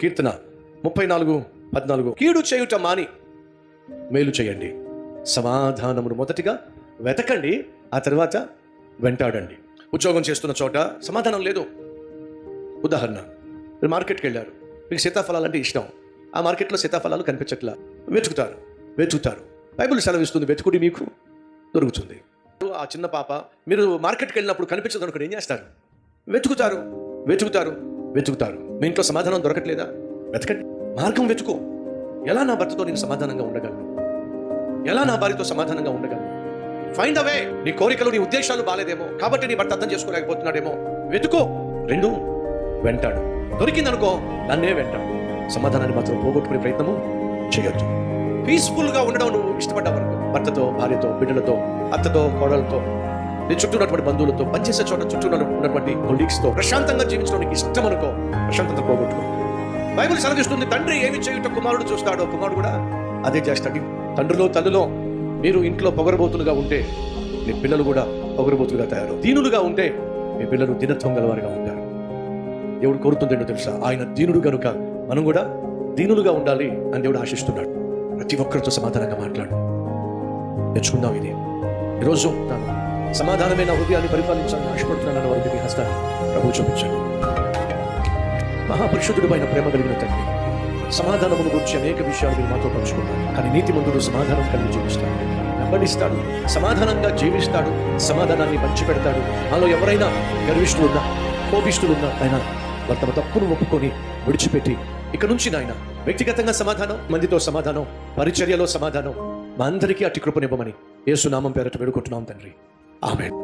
కీర్తన ముప్పై నాలుగు పద్నాలుగు. కీడు చేయుట మాని. మేలు చేయండి. సమాధానమును మొదటిగా వెతకండి ఆ తర్వాత వెంటాడండి. ఉద్యోగం చేస్తున్న చోట సమాధానం లేదు. ఉదాహరణ మీరు మార్కెట్కి వెళ్ళారు. మీకు సీతాఫలాలు అంటే ఇష్టం. ఆ మార్కెట్లో సీతాఫలాలు కనిపించట్లా. వెతుకుతారు వెతుకుతారు. బైబుల్ సెలవిస్తుంది వెతుకుడి మీకు దొరుకుతుంది. ఆ చిన్న పాప మీరు మార్కెట్కి వెళ్ళినప్పుడు కనిపించదు అనుకుని ఏం చేస్తారు? వెతుకుతారు వెతుకుతారు వెతుకుతారు. మీ ఇంట్లో సమాధానం దొరకట్లేదా? వెతకండి. మార్గం వెతుకు. ఎలా నా భర్తతో నేను సమాధానంగా ఉండగలను? ఎలా నా భార్యతో సమాధానంగా ఉండగలను? ఫైండ్ అవే నీ కోరికలు నీ ఉద్దేశాలు బాలేదేమో. కాబట్టి నీ భర్త అర్థం చేసుకోలేకపోతున్నాడేమో. వెతుకో. రెండు. వెంటాడు. దొరికిందనుకో నన్నే వెంటాడు సమాధానాన్ని మాత్రం పోగొట్టుకునే ప్రయత్నము చేయొద్దు. పీస్ఫుల్గా ఉండడం నువ్వు ఇష్టపడ్డావు భర్తతో భార్యతో బిడ్డలతో అత్తతో కోడలతో నీ చుట్టూ ఉన్నటువంటి బంధువులతో పనిచేసే చోట చుట్టూ ఉన్నటువంటి కొలీగ్స్తో ప్రశాంతంగా జీవించడం నీకు ఇష్టం అనుకో ప్రశాంతత పోగొట్టుకో. బైబిల్ సెలవిస్తుంది తండ్రి ఏమి చేయుట కుమారుడు చూస్తాడో? కుమారుడు కూడా అదే చేస్తాడు. తండ్రిలో తల్లిలో మీరు ఇంట్లో పొగరబోతులుగా ఉంటే మీ పిల్లలు కూడా పొగరబోతులుగా తయారు దీనులుగా ఉంటే మీ పిల్లలు దినత్వం గలవారుగా ఉంటారు. దేవుడు కోరుతుందేంటో తెలుసా? ఆయన దీనుడు కనుక మనం కూడా దీనులుగా ఉండాలి అని దేవుడు ఆశిస్తున్నాడు. ప్రతి ఒక్కరితో సమాధానంగా మాట్లాడు. నేర్చుకుందాం ఇది. ఈరోజు సమాధానమైన హృదయాన్ని పరిపాలించాలని ఆశపడుతున్నాను వారికి మీ హస్త ప్రభు చూపించండి. మహాపరిషుద్ధుడు పైన ప్రేమ కలిగిన తండ్రి సమాధానమును గురించి అనేక విషయాలు మీరు మాతో పంచుకున్నారు. కానీ నీతి నీతిమంతుడు సమాధానం కలిగి జీవిస్తాడు. వెంబడిస్తాడు సమాధానంగా జీవిస్తాడు సమాధానాన్ని పంచిపెడతాడు. మాలో ఎవరైనా గర్విష్ఠులున్నా కోపిష్ఠులున్నా ఆయన వారు తమ తప్పును ఒప్పుకొని విడిచిపెట్టి ఇక నుంచి నాయన వ్యక్తిగతంగా సమాధానం మందితో సమాధానం పరిచర్యలో సమాధానం మా అందరికీ అట్టి కృపనివ్వమని ఏసునామం పేరట వేడుకుంటున్నాం తండ్రి. ஆமேன்